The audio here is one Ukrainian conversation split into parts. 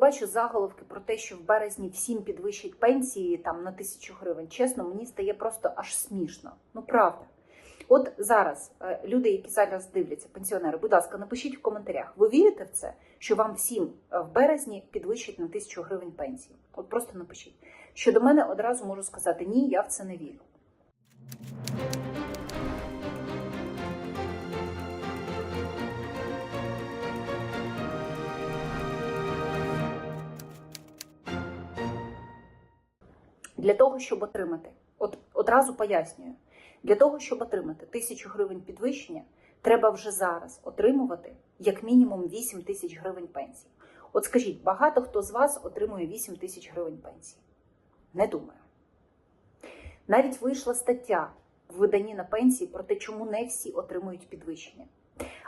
бачу заголовки про те, що в березні всім підвищать пенсії там на тисячу гривень, чесно, мені стає просто аж смішно. Ну правда. От зараз е, люди, які зараз дивляться, пенсіонери, будь ласка, напишіть в коментарях. Ви вірите в це, що вам всім е, в березні підвищать на тисячу гривень пенсії? От просто напишіть. Щодо мене одразу можу сказати ні, я в це не вірю. Для того, щоб отримати, от одразу пояснюю, для того, щоб отримати тисячу гривень підвищення, треба вже зараз отримувати як мінімум 8 тисяч гривень пенсії. От скажіть, багато хто з вас отримує 8 тисяч гривень пенсії? Не думаю. Навіть вийшла стаття в виданні на пенсії про те, чому не всі отримують підвищення.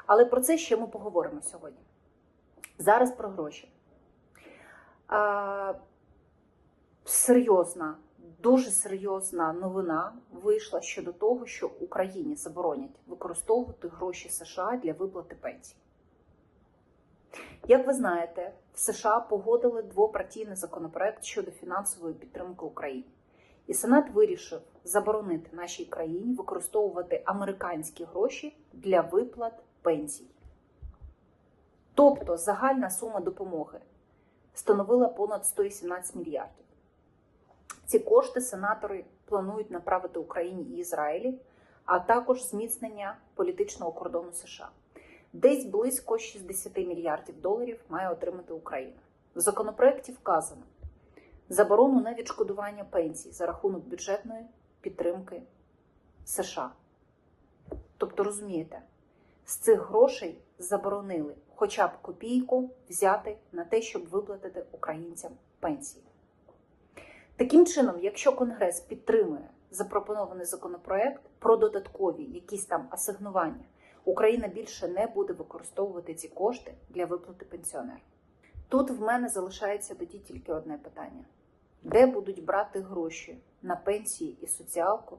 Але про це ще ми поговоримо сьогодні. Зараз про гроші. Серйозна, дуже серйозна новина вийшла щодо того, що Україні заборонять використовувати гроші США для виплати пенсій. Як ви знаєте, в США погодили двопартійний законопроект щодо фінансової підтримки України. І Сенат вирішив заборонити нашій країні використовувати американські гроші для виплат пенсій. Тобто загальна сума допомоги становила понад 118 мільярдів. Ці кошти сенатори планують направити Україні і Ізраїлі, а також зміцнення політичного кордону США. Десь близько 60 мільярдів доларів має отримати Україна. В законопроекті вказано заборону на відшкодування пенсій за рахунок бюджетної підтримки США. Тобто, розумієте, з цих грошей заборонили хоча б копійку взяти на те, щоб виплатити українцям пенсії. Таким чином, якщо Конгрес підтримує запропонований законопроект про додаткові якісь там асигнування, Україна більше не буде використовувати ці кошти для виплати пенсіонерам. Тут в мене залишається тоді тільки одне питання: де будуть брати гроші на пенсії і соціалку?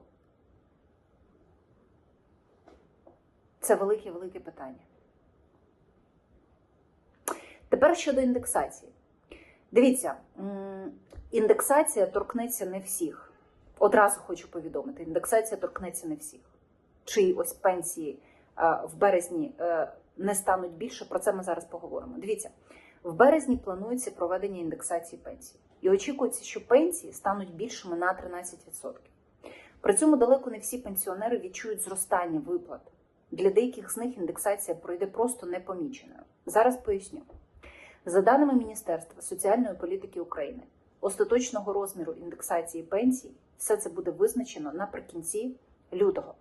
Це велике велике питання. Тепер щодо індексації. Дивіться, індексація торкнеться не всіх. Одразу хочу повідомити: індексація торкнеться не всіх. Чи ось пенсії е, в березні е, не стануть більше, про це ми зараз поговоримо. Дивіться, в березні планується проведення індексації пенсій. І очікується, що пенсії стануть більшими на 13%. При цьому далеко не всі пенсіонери відчують зростання виплат. Для деяких з них індексація пройде просто непоміченою. Зараз поясню. За даними Міністерства соціальної політики України, остаточного розміру індексації пенсій все це буде визначено наприкінці лютого.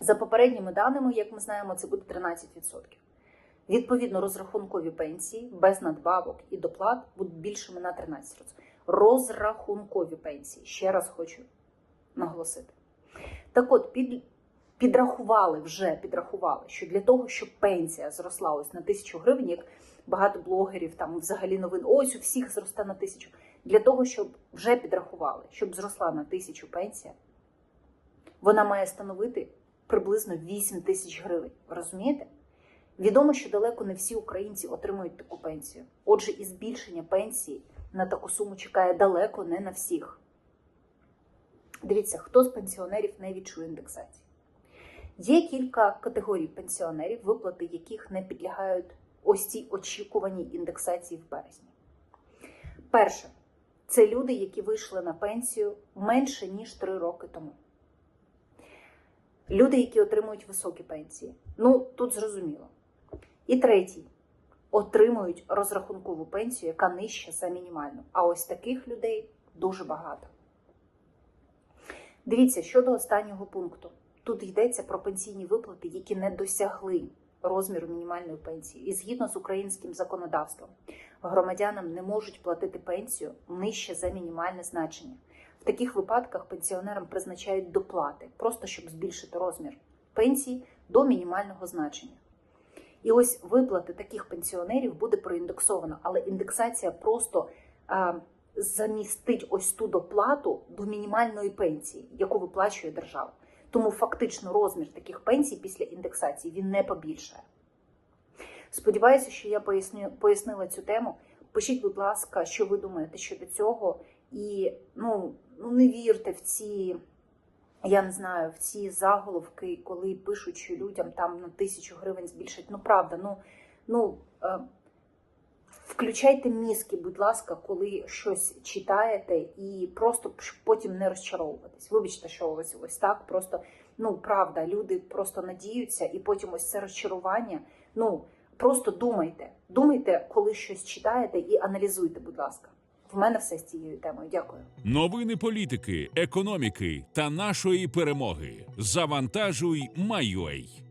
За попередніми даними, як ми знаємо, це буде 13%. Відповідно, розрахункові пенсії без надбавок і доплат будуть більшими на 13%. Розрахункові пенсії, ще раз хочу наголосити. Так от, під, підрахували вже підрахували, що для того, щоб пенсія зросла ось на тисячу гривень, як багато блогерів там взагалі новин, ось у всіх зросте на тисячу. Для того, щоб вже підрахували, щоб зросла на тисячу пенсія, вона має становити приблизно 8 тисяч гривень. Розумієте? Відомо, що далеко не всі українці отримують таку пенсію. Отже, і збільшення пенсії на таку суму чекає далеко не на всіх. Дивіться, хто з пенсіонерів не відчує індексації. Є кілька категорій пенсіонерів, виплати яких не підлягають ось цій очікуваній індексації в березні. Перше, це люди, які вийшли на пенсію менше ніж 3 роки тому. Люди, які отримують високі пенсії. Ну, тут зрозуміло. І третій отримують розрахункову пенсію, яка нижча за мінімальну. А ось таких людей дуже багато. Дивіться, щодо останнього пункту. Тут йдеться про пенсійні виплати, які не досягли розміру мінімальної пенсії. І згідно з українським законодавством, громадянам не можуть платити пенсію нижче за мінімальне значення. В таких випадках пенсіонерам призначають доплати, просто щоб збільшити розмір пенсії до мінімального значення. І ось виплати таких пенсіонерів буде проіндексовано, але індексація просто а, замістить ось ту доплату до мінімальної пенсії, яку виплачує держава. Тому фактично розмір таких пенсій після індексації він не побільшає. Сподіваюся, що я поясню, пояснила цю тему. Пишіть, будь ласка, що ви думаєте щодо цього, і ну, ну не вірте в ці. Я не знаю, в ці заголовки, коли пишуть, що людям там на тисячу гривень збільшать. Ну правда, ну, ну е, включайте мізки, будь ласка, коли щось читаєте, і просто потім не розчаровуватись. Вибачте, що ось ось так. Просто ну правда, люди просто надіються, і потім ось це розчарування. Ну просто думайте, думайте, коли щось читаєте, і аналізуйте, будь ласка. В мене все з цією темою. Дякую. Новини політики, економіки та нашої перемоги. Завантажуй, Майой.